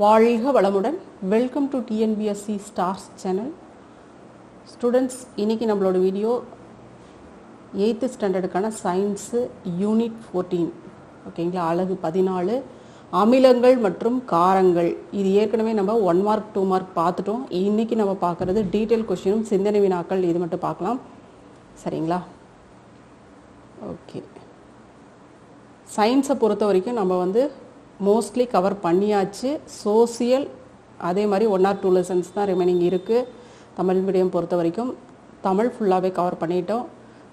வாழ்க வளமுடன். Welcome to TNPSC stars channel students இன்றைக்கி நம்மளோட வீடியோ எயித்து ஸ்டாண்டர்டுக்கான சயின்ஸு யூனிட் ஃபோர்டீன் ஓகேங்களா அழகு பதினாலு. அமிலங்கள் மற்றும் காரங்கள். இது ஏற்கனவே நம்ம ஒன் மார்க் டூ மார்க் பார்த்துட்டோம். இன்றைக்கி நம்ம பார்க்குறது டீட்டெயில் கொஷினும் சிந்தனை வினாக்கள். இது மட்டும் பார்க்கலாம். சரிங்களா? ஓகே சயின்ஸை பொறுத்த வரைக்கும் நம்ம வந்து மோஸ்ட்லி கவர் பண்ணியாச்சு. சோசியல் அதே மாதிரி ஒன் ஆர் டூ லெசன்ஸ் தான் ரிமைனிங் இருக்குது தமிழ் மீடியம் பொறுத்த வரைக்கும். தமிழ் ஃபுல்லாகவே கவர் பண்ணிட்டோம்.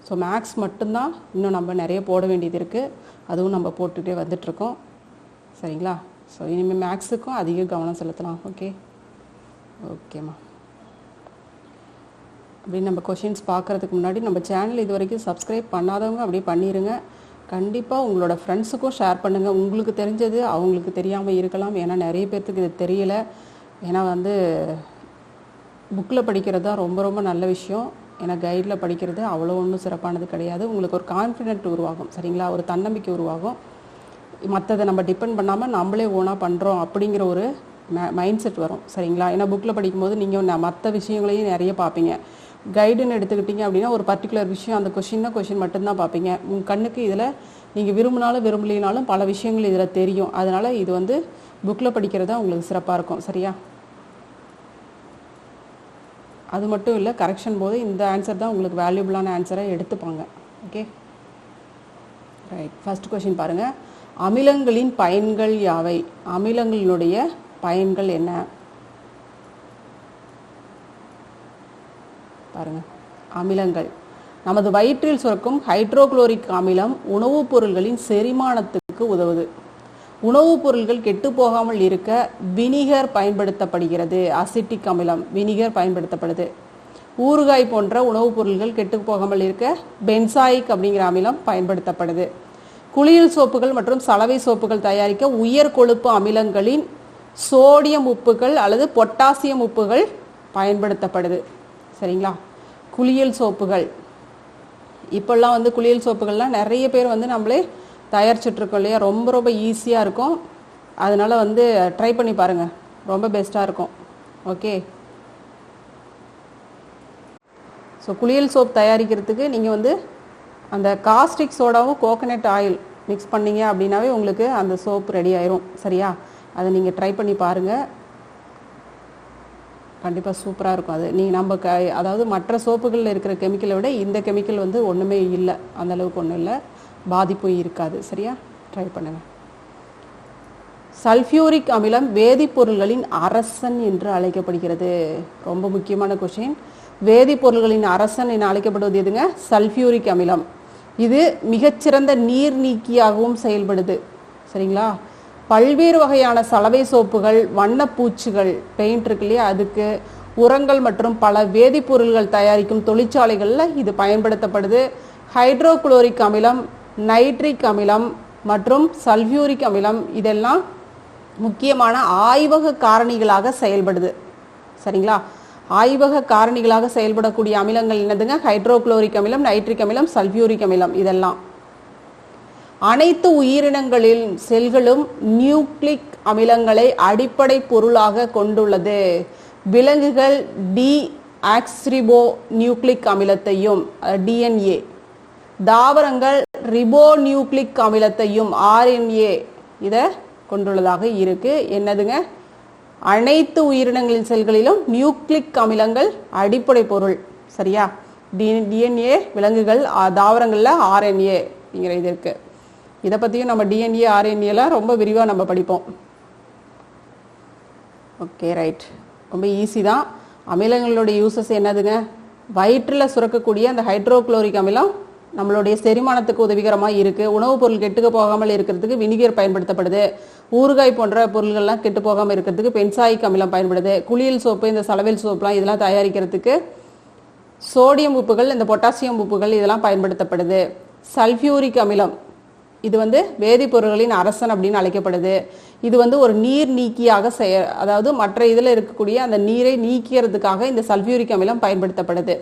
ஸோ மேக்ஸ் மட்டும்தான் இன்னும் நம்ம நிறைய போட வேண்டியது இருக்குது அதுவும் நம்ம போட்டுகிட்டே வந்துட்ருக்கோம் சரிங்களா? ஸோ இனிமேல் மேக்ஸுக்கும் அதிக கவனம் செலுத்தலாம். ஓகே ஓகேம்மா அப்படி நம்ம கொஷின்ஸ் பார்க்குறதுக்கு முன்னாடி நம்ம சேனல் இது வரைக்கும் சப்ஸ்கிரைப் பண்ணாதவங்க அப்படியே பண்ணிடுங்க கண்டிப்பாக உங்களோட ஃப்ரெண்ட்ஸுக்கும் ஷேர் பண்ணுங்கள் உங்களுக்கு தெரிஞ்சது அவங்களுக்கு தெரியாமல் இருக்கலாம். ஏன்னா நிறைய பேர்த்துக்கு இது தெரியல. ஏன்னா வந்து புக்கில் படிக்கிறது தான் ரொம்ப ரொம்ப நல்ல விஷயம். ஏன்னா கைடில் படிக்கிறது அவ்வளோ ஒன்றும் சிறப்பானது கிடையாது. உங்களுக்கு ஒரு கான்ஃபிடென்ட் உருவாகும் சரிங்களா? ஒரு தன்னம்பிக்கை உருவாகும். மற்றதை நம்ம டிபெண்ட் பண்ணாமல் நம்மளே ஓனாக பண்ணுறோம் அப்படிங்கிற ஒரு மைண்ட் செட் வரும் சரிங்களா? ஏன்னா புக்கில் படிக்கும்போது நீங்கள் மற்ற விஷயங்களையும் நிறைய பார்ப்பீங்க. கைடுன்னு எடுத்துக்கிட்டிங்க அப்படின்னா ஒரு பர்டிகுலர் விஷயம் அந்த கொஷின்னா கொஷின் மட்டும்தான் பார்ப்பீங்க. உங்கள் கண்ணுக்கு இதில் நீங்கள் விரும்பினாலும் விரும்பலினாலும் பல விஷயங்கள் இதில் தெரியும். அதனால் இது வந்து புக்கில் படிக்கிறது தான் உங்களுக்கு சிறப்பாக இருக்கும். சரியா? அது மட்டும் இல்லை கரெக்ஷன் போது இந்த ஆன்சர் தான் உங்களுக்கு வேல்யூபிளான ஆன்சரை எடுத்துப்பாங்க. ஓகே ரைட் ஃபர்ஸ்ட் கொஷின் பாருங்கள் அமிலங்களின் பயன்கள் யாவை? அமிலங்களினுடைய பயன்கள் என்ன? பாருங்கள் அமிலங்கள். நமது வயிற்றில் சுரக்கும் ஹைட்ரோகுளோரிக் அமிலம் உணவுப் பொருள்களின் செரிமானத்துக்கு உதவுது. உணவுப் பொருள்கள் கெட்டு போகாமல் இருக்க வினிகர் பயன்படுத்தப்படுகிறது. அசிட்டிக் அமிலம் வினிகர் பயன்படுத்தப்படுது. ஊறுகாய் போன்ற உணவுப் பொருள்கள் கெட்டு போகாமல் இருக்க பென்சாயிக் அப்படிங்கிற அமிலம் பயன்படுத்தப்படுது. குளியல் சோப்புகள் மற்றும் சலவை சோப்புகள் தயாரிக்க உயர் கொழுப்பு அமிலங்களின் சோடியம் உப்புகள் அல்லது பொட்டாசியம் உப்புகள் பயன்படுத்தப்படுது. சரிங்களா? குளியல் சோப்புகள். இப்போல்லாம் வந்து குளியல் சோப்புகள்லாம் நிறைய பேர் வந்து நம்மளே தயாரிச்சிட்ருக்கோம் இல்லையா? ரொம்ப ரொம்ப ஈஸியாக இருக்கும். அதனால் வந்து ட்ரை பண்ணி பாருங்கள் ரொம்ப பெஸ்ட்டாக இருக்கும். ஓகே ஸோ குளியல் சோப் தயாரிக்கிறதுக்கு நீங்கள் வந்து அந்த காஸ்டிக் சோடாவும் கோகனட் ஆயில் மிக்ஸ் பண்ணீங்க அப்படின்னாவே உங்களுக்கு அந்த சோப் ரெடி ஆயிரும். சரியா? அதை நீங்கள் ட்ரை பண்ணி பாருங்கள் கண்டிப்பாக சூப்பராக இருக்கும். அது நீங்கள் நம்ம க அதாவது மற்ற சோப்புகளில் இருக்கிற கெமிக்கலை விட இந்த கெமிக்கல் வந்து ஒன்றுமே இல்லை. அந்தளவுக்கு ஒன்றும் இல்லை. பாதிப்பும் இருக்காது. சரியா? ட்ரை பண்ணுங்கள் சல்ஃபியூரிக் அமிலம் வேதிப்பொருள்களின் அரசன் என்று அழைக்கப்படுகிறது. ரொம்ப முக்கியமான கொஷின் வேதிப்பொருள்களின் அரசன் என அழைக்கப்படுவது எதுங்க? சல்ஃபியூரிக் அமிலம். இது மிகச்சிறந்த நீர் நீக்கியாகவும் செயல்படுது. சரிங்களா? பல்வேறு வகையான சலவை சோப்புகள் வண்ணப்பூச்சிகள் பெயிண்ட் இருக்கு இல்லையா? அதுக்கு உரங்கள் மற்றும் பல வேதிப்பொருள்கள் தயாரிக்கும் தொழிற்சாலைகளில் இது பயன்படுத்தப்படுது. ஹைட்ரோகுளோரிக் அமிலம் நைட்ரிக் அமிலம் மற்றும் சல்ஃபியூரிக் அமிலம் இதெல்லாம் முக்கியமான ஆய்வக காரணிகளாக செயல்படுது. சரிங்களா? ஆய்வக காரணிகளாக செயல்படக்கூடிய அமிலங்கள் என்னதுங்க? ஹைட்ரோகுளோரிக் அமிலம் நைட்ரிக் அமிலம் சல்ஃபியூரிக் அமிலம் இதெல்லாம். அனைத்து உயிரினங்களின் செல்களும் நியூக்ளிக் அமிலங்களை அடிப்படை பொருளாக கொண்டுள்ளது. விலங்குகள் டி ஆக்ஸ்ரிபோ நியூக்ளிக் அமிலத்தையும் டிஎன்ஏ தாவரங்கள் ரிபோ நியூக்ளிக் அமிலத்தையும் ஆர்என்ஏ இதை கொண்டுள்ளதாக இருக்கு. என்னதுங்க? அனைத்து உயிரினங்களின் செல்களிலும் நியூக்ளிக் அமிலங்கள் அடிப்படை பொருள். சரியா? டி டிஎன்ஏ விலங்குகள் தாவரங்களில் ஆர்என்ஏ அப்படிங்கிற இது இருக்குது இதை பற்றியும் நம்ம டிஎன்ஏ ஆர்என்ஏலாம் ரொம்ப விரிவாக நம்ம படிப்போம். ஓகே ரைட் ரொம்ப ஈஸி தான். அமிலங்களுடைய யூசஸ் என்னதுங்க? வயிற்றில் சுரக்கக்கூடிய அந்த ஹைட்ரோக்ளோரிக் அமிலம் நம்மளுடைய செரிமானத்துக்கு உதவிகரமாக இருக்குது உணவுப் பொருள் கெட்டுக்க போகாமல் இருக்கிறதுக்கு வினிகர் பயன்படுத்தப்படுது. ஊறுகாய் போன்ற பொருள்கள்லாம் கெட்டு போகாமல் இருக்கிறதுக்கு பென்சாயிக் அமிலம் பயன்படுது. குளியல் சோப்பு இந்த சலவையல் சோப்புலாம் இதெல்லாம் தயாரிக்கிறதுக்கு சோடியம் உப்புகள் இந்த பொட்டாசியம் உப்புகள் இதெல்லாம் பயன்படுத்தப்படுது. சல்ஃபியூரிக் அமிலம். இது வந்து வேதிப்பொருள்களின் அரசன் அப்படின்னு அழைக்கப்படுது. இது வந்து ஒரு நீர் நீக்கியாக செய அதாவது மற்ற இதில் இருக்கக்கூடிய அந்த நீரை நீக்கிறதுக்காக இந்த சல்ஃபியூரிக் அமிலம் பயன்படுத்தப்படுது.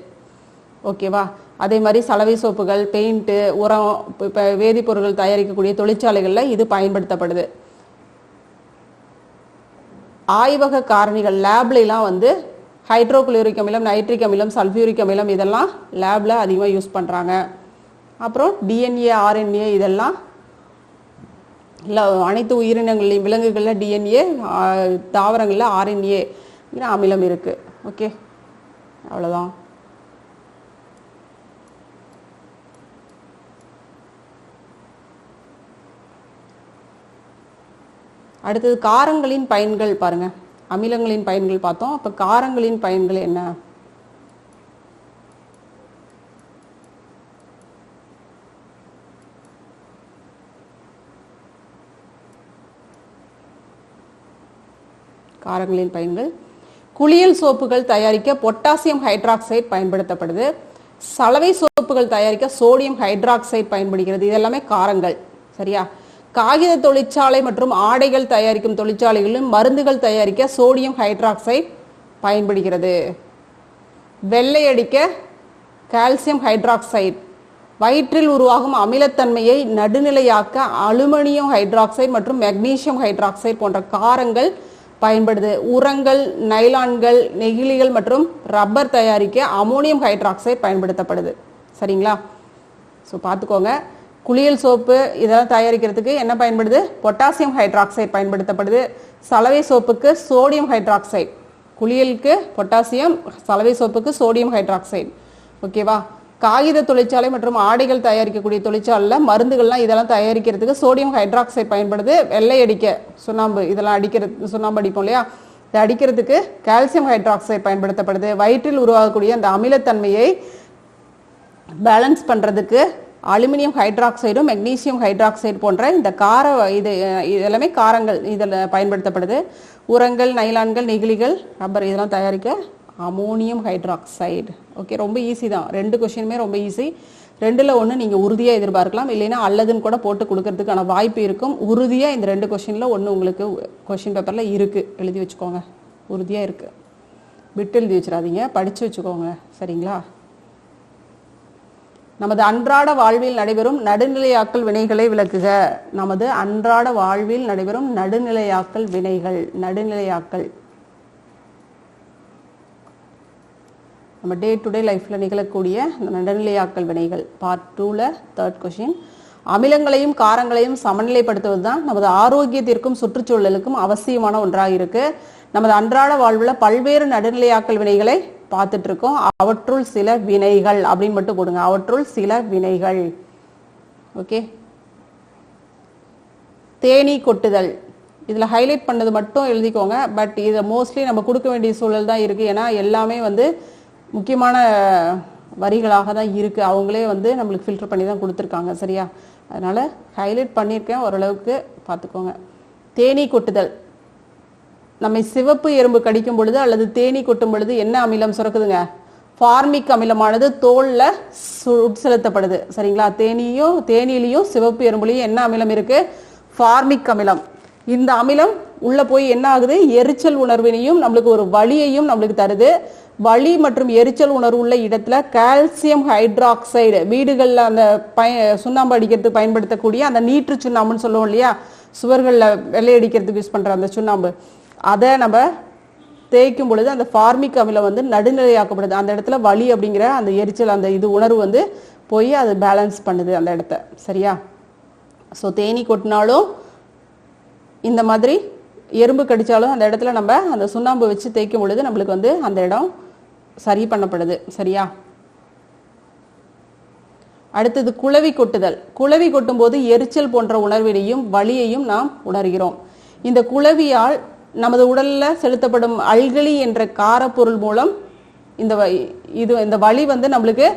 ஓகேவா? அதே மாதிரி சலவை சோப்புகள் பெயிண்ட்டு உரம் இப்போ வேதிப்பொருட்கள் தயாரிக்கக்கூடிய தொழிற்சாலைகளில் இது பயன்படுத்தப்படுது. ஆய்வக காரணிகள் லேப்லாம் வந்து ஹைட்ரோகுளோரிக் அமிலம் நைட்ரிக் அமிலம் சல்ஃபியூரிக் அமிலம் இதெல்லாம் லேபில் அதிகமாக யூஸ் பண்ணுறாங்க அப்புறம் டிஎன்ஏ ஆர்என்ஏ இதெல்லாம் அனைத்து உயிரினங்கள்லையும் விலங்குகளில் டிஎன்ஏ தாவரங்களில் ஆர்என்ஏ அமிலம் இருக்குது ஓகே அவ்வளோதான் அடுத்தது காரங்களின் பயன்கள் பாருங்க. அமிலங்களின் பயன்கள் பார்த்தோம். அப்போ காரங்களின் பயன்கள் என்ன? காரங்களின் பயன்கள். குளியல் சோப்புகள் தயாரிக்க பொட்டாசியம் ஹைட்ராக்சைடு பயன்படுத்தப்படுது. சலவை சோப்புகள் தயாரிக்க சோடியம் ஹைட்ராக்சைடு பயன்படுகிறது. இதெல்லாமே காரங்கள். சரியா? காகித தொழிற்சாலை மற்றும் ஆடைகள் தயாரிக்கும் தொழிற்சாலைகளிலும் மருந்துகள் தயாரிக்க சோடியம் ஹைட்ராக்சைடு பயன்படுகிறது. வெள்ளை அடிக்க கால்சியம் ஹைட்ராக்சைடு. வயிற்றில் உருவாகும் அமிலத்தன்மையை நடுநிலையாக்க அலுமினியம் ஹைட்ராக்சைடு மற்றும் மெக்னீசியம் ஹைட்ராக்சைடு போன்ற காரங்கள் பயன்படுது. உரங்கள் நைலான்கள் நெகிழிகள் மற்றும் ரப்பர் தயாரிக்க அமோனியம் ஹைட்ராக்சைடு பயன்படுத்தப்படுது. சரிங்களா? ஸோ பார்த்துக்கோங்க. குளியல் சோப்பு இதெல்லாம் தயாரிக்கிறதுக்கு என்ன பயன்படுது? பொட்டாசியம் ஹைட்ராக்சைடு பயன்படுத்தப்படுது. சலவை சோப்புக்கு சோடியம் ஹைட்ராக்சைடு. குளியலுக்கு பொட்டாசியம் சலவை சோப்புக்கு சோடியம் ஹைட்ராக்சைடு. ஓகேவா? காகித தொழிற்சாலை மற்றும் ஆடைகள் தயாரிக்கக்கூடிய தொழிற்சாலையில் மருந்துகள்லாம் இதெல்லாம் தயாரிக்கிறதுக்கு சோடியம் ஹைட்ராக்சைடு பயன்படுது. வெள்ளை அடிக்க சுண்ணாம்பு இதெல்லாம் அடிக்கிறது சுண்ணாம்பு அடிப்போம் இல்லையா? இதை அடிக்கிறதுக்கு கால்சியம் ஹைட்ராக்சைடு பயன்படுத்தப்படுது. வயிற்றில் உருவாகக்கூடிய அந்த அமிலத்தன்மையை பேலன்ஸ் பண்ணுறதுக்கு அலுமினியம் ஹைட்ராக்சைடும் மெக்னீசியம் ஹைட்ராக்சைடு போன்ற இந்த கார இது இது எல்லாமே காரங்கள் இதில் பயன்படுத்தப்படுது. உரங்கள் நைலான்கள் நெகிழிகள் ரப்பர் இதெல்லாம் தயாரிக்க அமோனியம் ஹைட்ராக்சைடு ஓகே ரொம்ப ஈஸி தான். ரெண்டு கொஷினுமே ரொம்ப ஈஸி ரெண்டில் ஒன்று நீங்கள் உறுதியாக எதிர்பார்க்கலாம். இல்லைன்னா அல்லதுன்னு கூட போட்டு கொடுக்கறதுக்கான வாய்ப்பு இருக்கும். உறுதியாக இந்த ரெண்டு கொஷினில் ஒன்று உங்களுக்கு கொஷின் பேப்பரில் இருக்குது எழுதி வச்சுக்கோங்க. உறுதியாக இருக்குது விட்டு எழுதி வச்சிடாதீங்க. படித்து வச்சுக்கோங்க. சரிங்களா? நமது அன்றாட வாழ்வில் நடைபெறும் நடுநிலையாக்கல் வினைகளை விளக்குக. நமது அன்றாட வாழ்வில் நடைபெறும் நடுநிலையாக்கல் வினைகள். நடுநிலையாக்கல். நம்ம டே டு டே லைஃப்பில் நிகழக்கூடிய இந்த நடுநிலையாக்கல் வினைகள் பார்ட் டூவில் தேர்ட் கொஷின் அமிலங்களையும் காரங்களையும் சமநிலைப்படுத்துவது தான் நமது ஆரோக்கியத்திற்கும் சுற்றுச்சூழலுக்கும் அவசியமான ஒன்றாக இருக்கு. நமது அன்றாட வாழ்வில் பல்வேறு நடுநிலையாக்கல் வினைகளை பார்த்துட்டு இருக்கோம். அவற்றுள் சில வினைகள் அப்படின்னு மட்டும் போடுங்க. அவற்றுள் சில வினைகள். ஓகே தேனீ கொட்டுதல். இதில் ஹைலைட் பண்ணது மட்டும் எழுதிக்கோங்க. பட் இதை மோஸ்ட்லி நம்ம கொடுக்க வேண்டிய சூழல் தான் இருக்குது ஏன்னா எல்லாமே வந்து முக்கியமான வரிகளாக தான் இருக்குது அவங்களே வந்து நம்மளுக்கு ஃபில்டர் பண்ணி தான் கொடுத்துருக்காங்க சரியா? அதனால் ஹைலைட் பண்ணியிருக்கேன் ஓரளவுக்கு பார்த்துக்கோங்க. தேனீ கொட்டுதல். நம்மை சிவப்பு எறும்பு கடிக்கும் பொழுது அல்லது தேனீ கொட்டும் பொழுது என்ன அமிலம் சுரக்குதுங்க? ஃபார்மிக் அமிலமானது தோலில் உட்செலுத்தப்படுது சரிங்களா? தேனியும் தேனிலையும் சிவப்பு எறும்புலையும் என்ன அமிலம் இருக்கு? ஃபார்மிக் அமிலம். இந்த அமிலம் உள்ளே போய் என்ன ஆகுது? எரிச்சல் உணர்வினையும் நம்மளுக்கு ஒரு வழியையும் நம்மளுக்கு தருது. வலி மற்றும் எரிச்சல் உணர்வு உள்ள இடத்துல கால்சியம் ஹைட்ராக்சைடு வீடுகளில் அந்த பய சுண்ணாம்பு அடிக்கிறதுக்கு பயன்படுத்தக்கூடிய அந்த நீற்று சுண்ணாம்புன்னு சொல்லுவோம் இல்லையா? சுவர்களில் வெள்ளையடிக்கிறதுக்கு யூஸ் பண்ணுற அந்த சுண்ணாம்பு. அதை நம்ம தேய்க்கும் பொழுது அந்த ஃபார்மிக் அமிலம் வந்து நடுநிலையாக்கப்படுது. அந்த இடத்துல வலி அப்படிங்கிற அந்த எரிச்சல் அந்த இது உணர்வு வந்து போய் அது பேலன்ஸ் பண்ணுது அந்த இடத்த. சரியா? ஸோ தேனி கொட்டினாலும் இந்த மாதிரி எறும்பு கடித்தாலும் அந்த இடத்துல நம்ம அந்த சுண்ணாம்பு வச்சு தேய்க்கும் பொழுது நம்மளுக்கு வந்து அந்த இடம் சரி பண்ணப்படுது. சரியா? அடுத்தது குளவி கொட்டுதல். குளவி கொட்டும் போது எரிச்சல் போன்ற உணர்வினையும் வலியையும் நாம் உணர்கிறோம். இந்த குளவியால் நமது உடலில் செலுத்தப்படும் அல்கலி என்ற காரப்பொருள் மூலம் இந்த இது இந்த வலி வந்து நம்மளுக்கு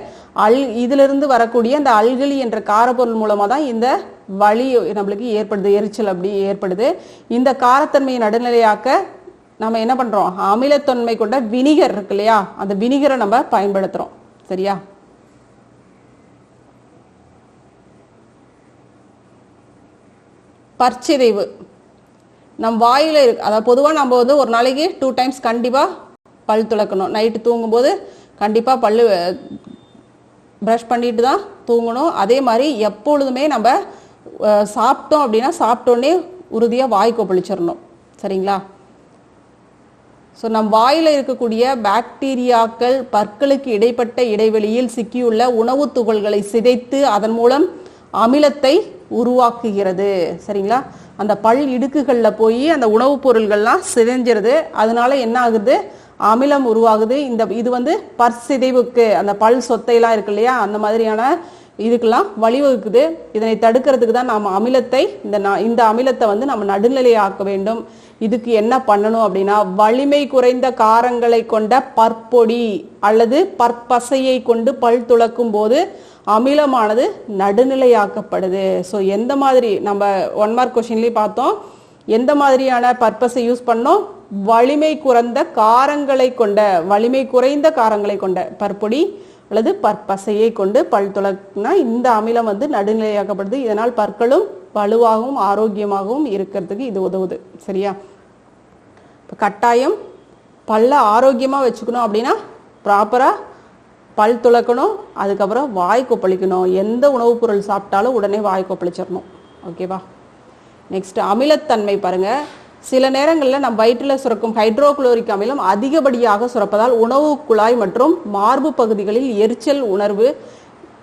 அல் இதிலிருந்து வரக்கூடிய அந்த அல்கலி என்ற காரப்பொருள் மூலமாக தான் இந்த வலி நம்மளுக்கு ஏற்படுது. எரிச்சல் அப்படி ஏற்படுது. இந்த காரத்தன்மையை நடுநிலையாக்க நம்ம என்ன பண்றோம்? அமிலத்தன்மை கொண்ட வினிகர் இருக்கு இல்லையா? அந்த வினிகரை நம்ம பயன்படுத்துறோம். சரியா? பற்சிதைவு. நம் வாயில இருக்கு அதாவது பொதுவாக நம்ம வந்து ஒரு நாளைக்கு டூ டைம்ஸ் கண்டிப்பாக பல் துளக்கணும். நைட்டு தூங்கும்போது கண்டிப்பாக பல்லு ப்ரஷ் பண்ணிட்டு தான் தூங்கணும். அதே மாதிரி எப்பொழுதுமே நம்ம சாப்பிட்டோம் அப்படின்னா சாப்பிட்டோன்னே உறுதியாக வாய் கொப்பளிச்சிடணும். சரிங்களா? ஸோ நம் வாயில் இருக்கக்கூடிய பாக்டீரியாக்கள் பற்களுக்கு இடைப்பட்ட இடைவெளியில் சிக்கியுள்ள உணவுத் துகள்களை சிதைத்து அதன் மூலம் அமிலத்தை உருவாக்குகிறது. சரிங்களா? அந்த பல் இடுக்குகளில் போய் அந்த உணவுப் பொருள்கள்லாம் சிதைஞ்சிருது. அதனால என்ன ஆகுது? அமிலம் உருவாகுது. இந்த இது வந்து பற்சிதைவுக்கு அந்த பல் சொத்தையெல்லாம் இருக்கு இல்லையா? அந்த மாதிரியான இதுக்கெல்லாம் வழிவகுக்குது. இதனை தடுக்கிறதுக்கு தான் நாம் அமிலத்தை இந்த இந்த அமிலத்தை வந்து நம்ம நடுநிலையாக்க வேண்டும். இதுக்கு என்ன பண்ணணும் அப்படின்னா வலிமை குறைந்த காரங்களை கொண்ட பற்பொடி அல்லது பற்பசையை கொண்டு பல் துளக்கும் போது அமிலமானது நடுநிலையாக்கப்படுது. ஸோ எந்த மாதிரி நம்ம ஒன் மார்க் கொஷின்லேயே பார்த்தோம். எந்த மாதிரியான பர்பஸை யூஸ் பண்ணோம்? வலிமை குறைந்த காரங்களை கொண்ட வலிமை குறைந்த காரங்களை கொண்ட பற்பொடி. அல்லது பற்பசையை கொண்டு பல் துளக்குனா இந்த அமிலம் வந்து நடுநிலையாக்கப்படுது. இதனால் பற்களும் வலுவாகவும் ஆரோக்கியமாகவும் இருக்கிறதுக்கு இது உதவுது. சரியா? இப்போ கட்டாயம் பல்ல ஆரோக்கியமாக வச்சுக்கணும் அப்படின்னா ப்ராப்பராக பல் துளக்கணும் அதுக்கப்புறம் வாய் கொப்பளிக்கணும். எந்த உணவுப் பொருள் சாப்பிட்டாலும் உடனே வாய் கொப்பளிச்சிடணும். ஓகேவா நெக்ஸ்ட் அமிலத்தன்மை பாருங்கள் சில நேரங்களில் நம் வயிற்றில் சுரக்கும் ஹைட்ரோகுளோரிக் அமிலம் அதிகப்படியாக சுரப்பதால் உணவு குழாய் மற்றும் மார்பு பகுதிகளில் எரிச்சல் உணர்வு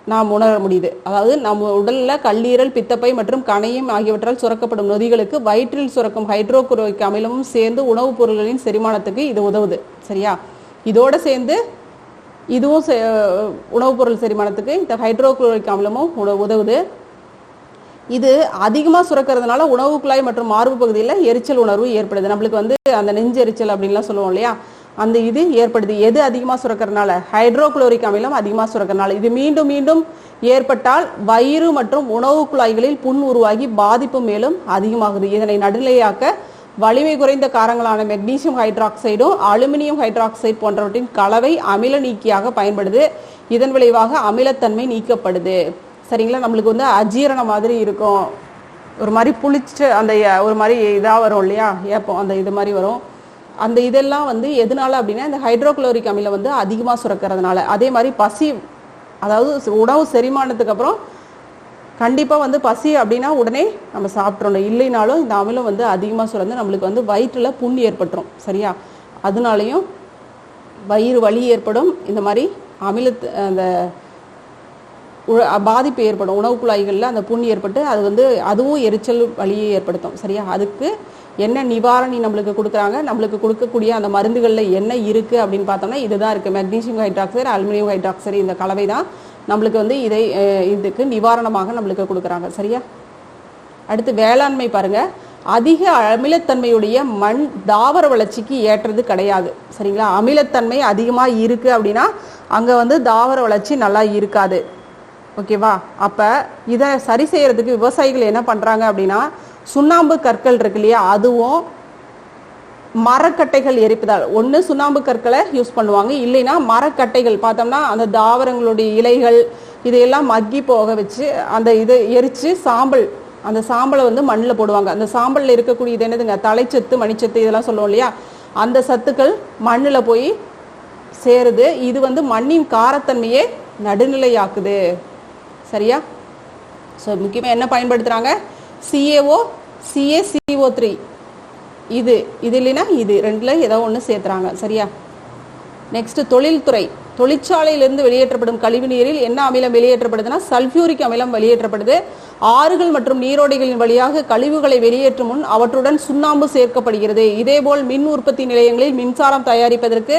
நாம் உணர முடியுது. அதாவது நம்ம உடலில் கல்லீரல் பித்தப்பை மற்றும் கணையம் ஆகியவற்றால் சுரக்கப்படும் நொதிகளுக்கு வயிற்றில் சுரக்கும் ஹைட்ரோகுளோரிக் அமிலமும் சேர்ந்து உணவுப் பொருள்களின் செரிமானத்துக்கு இது உதவுது. சரியா? இதோடு சேர்ந்து இதுவும் செ- உணவுப் பொருள் செரிமானத்துக்கு இந்த ஹைட்ரோகுளோரிக் அமிலமும் உதவுது. இது அதிகமாக சுரக்கிறதுனால உணவு குழாய் மற்றும் மார்பு பகுதியில் எரிச்சல் உணர்வு ஏற்படுது. நம்மளுக்கு வந்து அந்த நெஞ்செரிச்சல் அப்படின்லாம் சொல்லுவோம் இல்லையா? அந்த இது ஏற்படுது. எது அதிகமாக சுரக்கிறதுனால? ஹைட்ரோகுளோரிக் அமிலம் அதிகமாக சுரக்கிறதுனால. இது மீண்டும் மீண்டும் ஏற்பட்டால் வயிறு மற்றும் உணவு குழாய்களில் புண் உருவாகி பாதிப்பு மேலும் அதிகமாகுது. இதனை நடுநிலையாக்க வலிமை குறைந்த காரங்களான மெக்னீசியம் ஹைட்ராக்சைடும் அலுமினியம் ஹைட்ராக்சைடு போன்றவற்றின் கலவை அமில நீக்கியாக பயன்படுது. இதன் விளைவாக அமிலத்தன்மை நீக்கப்படுது. சரிங்களா? நம்மளுக்கு வந்து அஜீரணம் மாதிரி இருக்கும். ஒரு மாதிரி புளிச்சு அந்த ஒரு மாதிரி இதாக வரும் இல்லையா? ஏப்பம் அந்த இது மாதிரி வரும். அந்த இதெல்லாம் வந்து எதனால அப்படின்னா இந்த ஹைட்ரோக்ளோரிக் அமிலம் வந்து அதிகமாக சுரக்கிறதுனால. அதே மாதிரி பசி அதாவது உணவு செரிமானத்துக்கு அப்புறம் கண்டிப்பாக வந்து பசி அப்படின்னா உடனே நம்ம சாப்பிட்றோம் இல்லைனாலும் இந்த அமிலம் வந்து அதிகமாக சுரந்து நம்மளுக்கு வந்து வயிற்றில் புண் ஏற்பட்டுரும். சரியா? அதனாலையும் வயிறு வலி ஏற்படும். இந்த மாதிரி அமிலத்து அந்த பாதிப்பு ஏற்படும். உணவு குழாய்களில் அந்த புண் ஏற்பட்டு அது வந்து அதுவும் எரிச்சல் வழியை ஏற்படுத்தும். சரியா? அதுக்கு என்ன நிவாரணி நம்மளுக்கு கொடுக்குறாங்க? நம்மளுக்கு கொடுக்கக்கூடிய அந்த மருந்துகளில் என்ன இருக்குது அப்படின்னு பார்த்தோம்னா இதுதான் இருக்குது மெக்னீஷியம் ஹைட்ராக்சைடு அலுமினியம் ஹைட்ராக்சைடு இந்த கலவை தான் நம்மளுக்கு வந்து இதை இதுக்கு நிவாரணமாக நம்மளுக்கு கொடுக்குறாங்க. சரியா? அடுத்து வேளாண்மை பாருங்கள் அதிக அமிலத்தன்மையுடைய மண் தாவர வளர்ச்சிக்கு ஏற்றது கிடையாது. சரிங்களா? அமிலத்தன்மை அதிகமாக இருக்குது அப்படின்னா அங்கே வந்து தாவர வளர்ச்சி நல்லா இருக்காது. ஓகேவா? அப்போ இதை சரி செய்கிறதுக்கு விவசாயிகள் என்ன பண்ணுறாங்க அப்படின்னா சுண்ணாம்பு கற்கள் இருக்கு இல்லையா அதுவும் மரக்கட்டைகள் எரிப்பதால் ஒன்று சுண்ணாம்பு கற்களை யூஸ் பண்ணுவாங்க இல்லைன்னா மரக்கட்டைகள் பார்த்தோம்னா அந்த தாவரங்களுடைய இலைகள் இதையெல்லாம் மக்கி போக வச்சு அந்த இதை எரித்து சாம்பல் அந்த சாம்பலை வந்து மண்ணில் போடுவாங்க. அந்த சாம்பலில் இருக்கக்கூடிய இது என்னதுங்க தலைச்சத்து மணிச்சத்து இதெல்லாம் சொல்லுவோம் இல்லையா அந்த சத்துக்கள் மண்ணில் போய் சேருது. இது வந்து மண்ணின் காரத்தன்மையை நடுநிலையாக்குது. சரியா? ஸோ முக்கியமாக என்ன பயன்படுத்துகிறாங்க சிஏஓ சிஏசிஓ த்ரீ இது இது இல்லைன்னா இது. ரெண்டில் ஏதோ ஒன்று சேர்த்துறாங்க. சரியா? நெக்ஸ்ட் தொழில்துறை. தொழிற்சாலையிலிருந்து வெளியேற்றப்படும் கழிவு நீரில் என்ன அமிலம் வெளியேற்றப்படுதுன்னா? சல்ஃபியூரிக் அமிலம் வெளியேற்றப்படுது. ஆறுகள் மற்றும் நீரோடைகளின் வழியாக கழிவுகளை வெளியேற்றும் முன் அவற்றுடன் சுண்ணாம்பு சேர்க்கப்படுகிறது. இதேபோல் மின் உற்பத்தி நிலையங்களில் மின்சாரம் தயாரிப்பதற்கு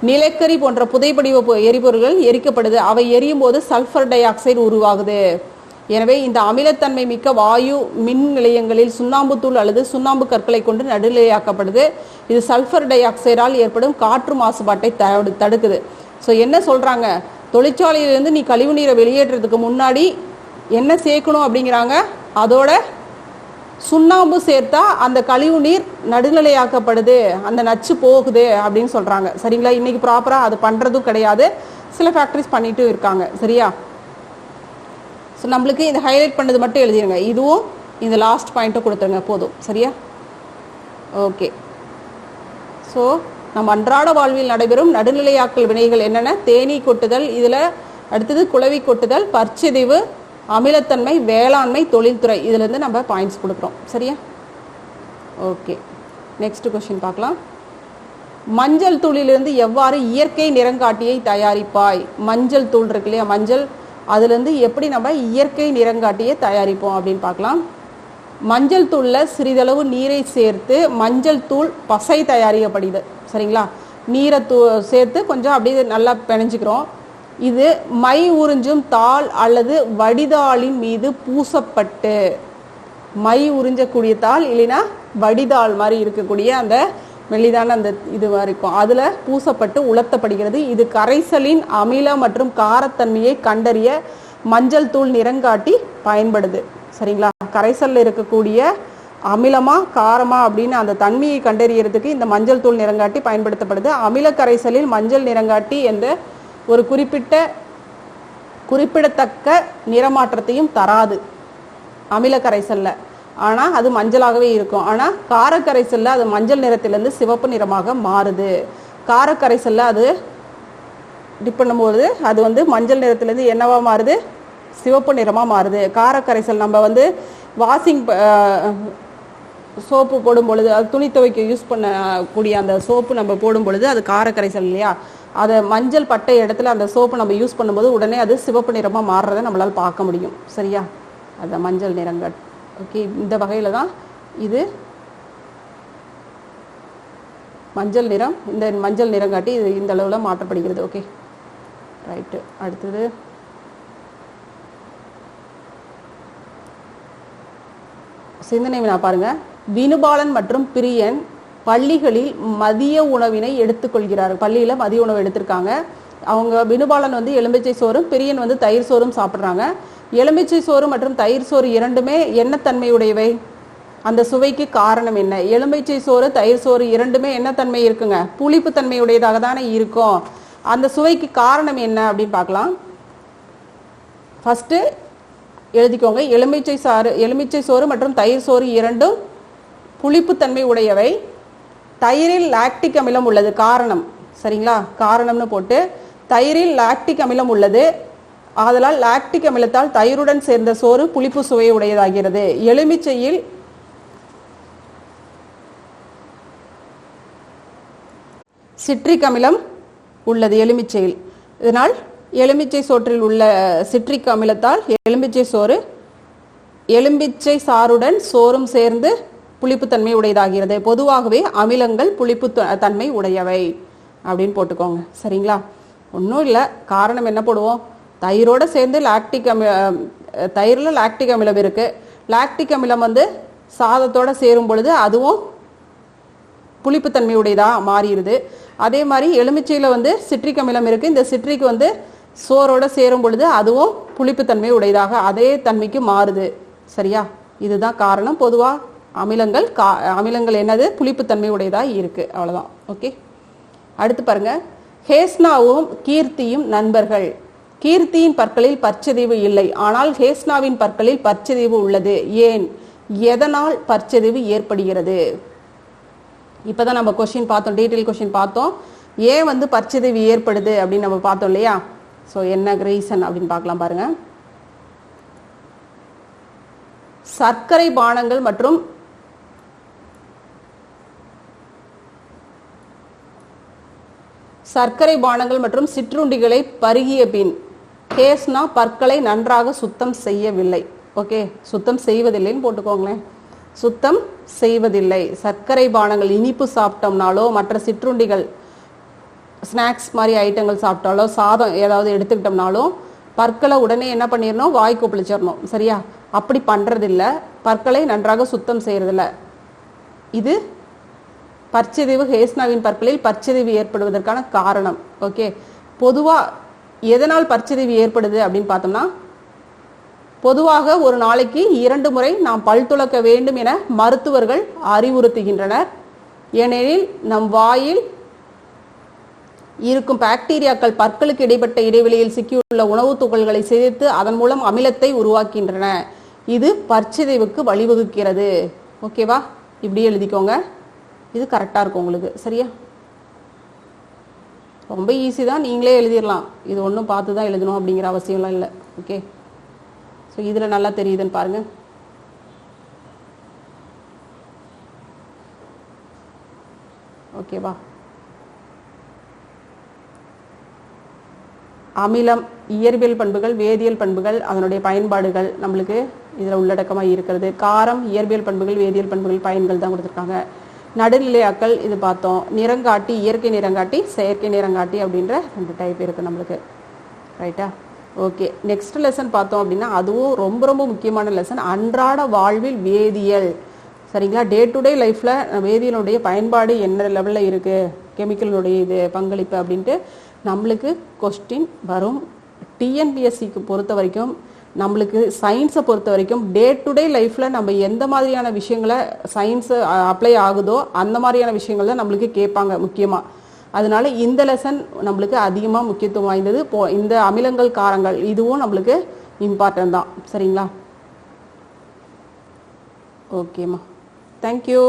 நிலக்கரி போன்ற புதைப்படிவ பொ- எரிபொருள்கள் எரிக்கப்படுது. அவை எரியும் போது சல்ஃபர் டை ஆக்சைடு உருவாகுது. எனவே இந்த அமிலத்தன்மை மிக்க வாயு மின் நிலையங்களில் சுண்ணாம்புத்தூள் அல்லது சுண்ணாம்பு கற்களை கொண்டு நடுநிலையாக்கப்படுது. இது சல்ஃபர் டை ஆக்சைடால் ஏற்படும் காற்று மாசுபாட்டை தடு- தடுக்குது. ஸோ என்ன சொல்கிறாங்க தொழிற்சாலையிலேருந்து நீ கழிவு நீரை வெளியேற்றுறதுக்கு முன்னாடி என்ன சேர்க்கணும் அப்படிங்கிறாங்க? அதோட சுண்ணாம்பு சேர்த்தா அந்த கழிவு நீர் நடுநிலையாக்கப்படுது அந்த நச்சு போகுது அப்படின்னு சொல்றாங்க. சரிங்களா? இன்னைக்கு ப்ராப்பரா அது பண்றதும் கிடையாது. சில ஃபேக்டரிஸ் பண்ணிட்டும் இருக்காங்க. சரியா? ஸோ நம்மளுக்கு இந்த ஹைலைட் பண்ணது மட்டும் எழுதிடுங்க இதுவும் இந்த லாஸ்ட் பாயிண்ட்டை கொடுத்துருங்க. போதும். சரியா? ஓகே ஸோ நம் அன்றாட வாழ்வில் நடைபெறும் நடுநிலையாக்கல் வினைகள் என்னென்ன? தேனீ கொட்டுதல் இதில் அடுத்தது குளவி கொட்டுதல் பற்சிதைவு அமிலத்தன்மை வேளாண்மை தொழில்துறை. இதுலேருந்து நம்ம பாயிண்ட்ஸ் கொடுக்குறோம். சரியா? ஓகே நெக்ஸ்ட் கொஷின் பார்க்கலாம். மஞ்சள் தூளிலிருந்து எவ்வாறு இயற்கை நிறங்காட்டியை தயாரிப்பாய்? மஞ்சள் தூள் இருக்கு இல்லையா? மஞ்சள். அதுலேருந்து எப்படி நம்ம இயற்கை நிறங்காட்டியை தயாரிப்போம் அப்படின்னு பார்க்கலாம். மஞ்சள் தூளில் சிறிதளவு நீரை சேர்த்து மஞ்சள் தூள் பசை தயாரிக்கப்படுது. சரிங்களா? நீரை தூ சேர்த்து கொஞ்சம் அப்படியே நல்லா பிணைஞ்சிக்கிறோம். இது மை உறிஞ்சும் தாள் அல்லது வடிதாளின் மீது பூசப்பட்டு. மை உறிஞ்சக்கூடிய தாள் இல்லைன்னா வடிதாள் மாதிரி இருக்கக்கூடிய அந்த மெல்லிதான அந்த இது இருக்கும். அதில் பூசப்பட்டு உலர்த்தப்படுகிறது. இது கரைசலின் அமில மற்றும் காரத்தன்மையை கண்டறிய மஞ்சள் தூள் நிறங்காட்டி பயன்படுது. சரிங்களா? கரைசலில் இருக்கக்கூடிய அமிலமா காரமா அப்படின்னு அந்த தன்மையை கண்டறியறதுக்கு இந்த மஞ்சள் தூள் நிறங்காட்டி பயன்படுத்தப்படுது. அமில கரைசலில் மஞ்சள் நிறங்காட்டி என்ற ஒரு குறிப்பிட்ட குறிப்பிடத்தக்க நிறமாற்றத்தையும் தராது. அமில கரைசல்ல ஆனால் அது மஞ்சளாகவே இருக்கும். ஆனால் காரக்கரைசல்ல அது மஞ்சள் நிறத்திலிருந்து சிவப்பு நிறமாக மாறுது. காரக்கரைசல்ல அது டிப் பண்ணும்போது அது வந்து மஞ்சள் நிறத்திலேருந்து என்னவா மாறுது? சிவப்பு நிறமாக மாறுது. காரக்கரைசல் நம்ம வந்து வாஷிங் சோப்பு போடும் பொழுது அது துணி துவைக்க யூஸ் பண்ணக்கூடிய அந்த சோப்பு நம்ம போடும் பொழுது அது காரக்கரைசல் இல்லையா? அதை மஞ்சள் பட்டை இடத்துல அந்த சோப்பு நம்ம யூஸ் பண்ணும்போது உடனே அது சிவப்பு நிறமாக மாறுறதை நம்மளால் பார்க்க முடியும். சரியா? அந்த மஞ்சள் நிறங்கள். ஓகே இந்த வகையில் தான் இது மஞ்சள் நிறம் இந்த மஞ்சள் நிறம் காட்டி இது இந்த அளவில் மாற்றப்படுகிறது. ஓகே ரைட்டு அடுத்தது. சிந்தனை வினா பாருங்க. வினுபாலன் மற்றும் பிரியன் பள்ளிகளில் மதிய உணவினை எடுத்துக்கொள்கிறார்கள் பள்ளியில் மதிய உணவு எடுத்திருக்காங்க. அவங்க வினுபாலன் வந்து எலும்பிச்சை சோறும் பிரியன் வந்து தயிர் சோறும் சாப்பிட்றாங்க. எலுமிச்சை சோறு மற்றும் தயிர் சோறு இரண்டுமே என்ன தன்மையுடையவை அந்த சுவைக்கு காரணம் என்ன? எலுமிச்சை சோறு தயிர் சோறு இரண்டுமே என்ன தன்மை இருக்குங்க? புளிப்பு தன்மையுடையதாக தானே இருக்கும். அந்த சுவைக்கு காரணம் என்ன அப்படின்னு பார்க்கலாம். ஃபஸ்ட்டு எழுதிக்கோங்க. எலுமிச்சை சாறு எலுமிச்சை சோறு மற்றும் தயிர் சோறு இரண்டும் புளிப்புத்தன்மை உடையவை. தயிரில் லாக்டிக் அமிலம் உள்ளது. காரணம். சரிங்களா? காரணம்னு போட்டு தயிரில் லாக்டிக் அமிலம் உள்ளது. ஆதலால் லாக்டிக் அமிலத்தால் தயிருடன் சேர்ந்த சோறு புளிப்பு சுவை உடையதாகிறது. எலுமிச்சையில் சிட்ரிக் அமிலம் உள்ளது எலுமிச்சையில். இதனால் எலுமிச்சை சோற்றில் உள்ள சிட்ரிக் அமிலத்தால் எலுமிச்சை சோறு எலும்பிச்சை சாறுடன் சோறும் சேர்ந்து புளிப்புத்தன்மை உடையதாகிறது. பொதுவாகவே அமிலங்கள் புளிப்பு த- தன்மை உடையவை. அப்படின்னு போட்டுக்கோங்க. சரிங்களா? ஒன்றும் இல்லை. காரணம் என்ன போடுவோம்? தயிரோடு சேர்ந்து லாக்டிக் அமி தயிரில் லாக்டிக் அமிலம் இருக்குது லாக்டிக் அமிலம் வந்து சாதத்தோட சேரும் பொழுது அதுவும் புளிப்புத்தன்மை உடையதாக மாறிடுது. அதே மாதிரி எலுமிச்சையில் வந்து சிட்ரிக் அமிலம் இருக்குது இந்த சிட்ரிக் வந்து சோரோடு சேரும் பொழுது அதுவும் புளிப்புத்தன்மை உடையதாக அதே தன்மைக்கு மாறுது. சரியா? இதுதான் காரணம். பொதுவாக அமிலங்கள் கா அமிலங்கள் என்னது? புளிப்புத்தன்மை உடையதாக இருக்குது அவ்வளோதான் ஓகே அடுத்து பாருங்க. ஹேஸ்னாவும் கீர்த்தியும் நண்பர்கள். கீர்த்தியின் பற்களில் பற்சதிவு இல்லை. ஆனால் ஹேஸ்னாவின் பற்களில் பற்சதிவு உள்ளது. ஏன்? எதனால் பற்சதிவு ஏற்படுகிறது? இப்பதான் நம்ம கொஷின் பார்த்தோம். டீட்டெயில் கொஷின் பார்த்தோம். ஏன் வந்து பற்சிதைவு ஏற்படுது அப்படின்னு நம்ம பார்த்தோம் இல்லையா? ஸோ என்ன ரீசன் அப்படின்னு பார்க்கலாம் பாருங்க. சர்க்கரை பானங்கள் மற்றும் சர்க்கரை பானங்கள் மற்றும் சிற்றுண்டிகளை பருகிய பின் கேஸ்னா பற்களை நன்றாக சுத்தம் செய்யவில்லை. ஓகே சுத்தம் செய்வதில்லைன்னு போட்டுக்கோங்களேன். சுத்தம் செய்வதில்லை. சர்க்கரை பானங்கள் இனிப்பு சாப்பிட்டோம்னாலோ மற்ற சிற்றுண்டிகள் ஸ்நாக்ஸ் மாதிரி ஐட்டங்கள் சாப்பிட்டாலோ சாதம் ஏதாவது எடுத்துக்கிட்டோம்னாலும் பற்களை உடனே என்ன பண்ணிடணும் வாய் கொப்பளிச்சிடணும் சரியா? அப்படி பண்ணுறதில்ல பற்களை நன்றாக சுத்தம் செய்கிறதில்ல இது பற்சிதைவு ஹேஸ்னாவின் பற்களில் பற்சிதைவு ஏற்படுவதற்கான காரணம். ஓகே. பொதுவாக எதனால் பற்சிதைவு ஏற்படுது அப்படின்னு பார்த்தோம்னா பொதுவாக ஒரு நாளைக்கு இரண்டு முறை நாம் பல் துளக்க வேண்டும் என மருத்துவர்கள் அறிவுறுத்துகின்றனர். ஏனெனில் நம் வாயில் இருக்கும் பாக்டீரியாக்கள் பற்களுக்கு இடைப்பட்ட இடைவெளியில் சிக்கியுள்ள உணவுத் துகள்களை சிதைத்து அதன் மூலம் அமிலத்தை உருவாக்கின்றன இது பற்சிதைவுக்கு வழிவகுக்கிறது. ஓகேவா? இப்படி எழுதிக்கோங்க. இது கரெக்டாக இருக்கும் உங்களுக்கு. சரியா? ரொம்ப ஈஸி தான். நீங்களே எழுதிடலாம். இது ஒன்றும் பார்த்து தான் எழுதணும் அப்படிங்கிற அவசியம்லாம் இல்லை. ஓகே ஸோ இதில் நல்லா தெரியுதுன்னு பாருங்கள் ஓகேவா அமிலம் இயற்பியல் பண்புகள் வேதியியல் பண்புகள் அதனுடைய பயன்பாடுகள் நம்மளுக்கு இதில் உள்ளடக்கமாக இருக்கிறது. காரம் இயற்பியல் பண்புகள் வேதியியல் பண்புகள் பயன்கள் தான் கொடுத்துருக்காங்க. நடுநிலையாக்கள் இது பார்த்தோம். நிறங்காட்டி இயற்கை நிறங்காட்டி செயற்கை நிறங்காட்டி அப்படின்ற ரெண்டு டைப் இருக்குது நம்மளுக்கு. ரைட்டா ஓகே நெக்ஸ்ட் லெசன் பார்த்தோம் அப்படின்னா அதுவும் ரொம்ப ரொம்ப முக்கியமான லெசன் அன்றாட வாழ்வில் வேதியியல். சரிங்களா? டே டு டே லைஃப்பில் வேதியியலுடைய பயன்பாடு என்ன லெவலில் இருக்குது கெமிக்கலுடைய இது பங்களிப்பு அப்படின்ட்டு நம்மளுக்கு கொஸ்டின் வரும். டிஎன்பிஎஸ்சிக்கு பொறுத்த வரைக்கும் நம்மளுக்கு சயின்ஸை பொறுத்த வரைக்கும் டே டு டே லைஃப்பில் நம்ம எந்த மாதிரியான விஷயங்களை சயின்ஸு அப்ளை ஆகுதோ அந்த மாதிரியான விஷயங்கள் தான் நம்மளுக்கு கேட்பாங்க முக்கியமாக அதனால இந்த லெசன் நம்மளுக்கு அதிகமாக முக்கியத்துவம் வாய்ந்தது. போ இந்த அமிலங்கள் காரங்கள் இதுவும் நம்மளுக்கு இம்பார்ட்டன்ட் தான். சரிங்களா? ஓகேம்மா தேங்க்யூ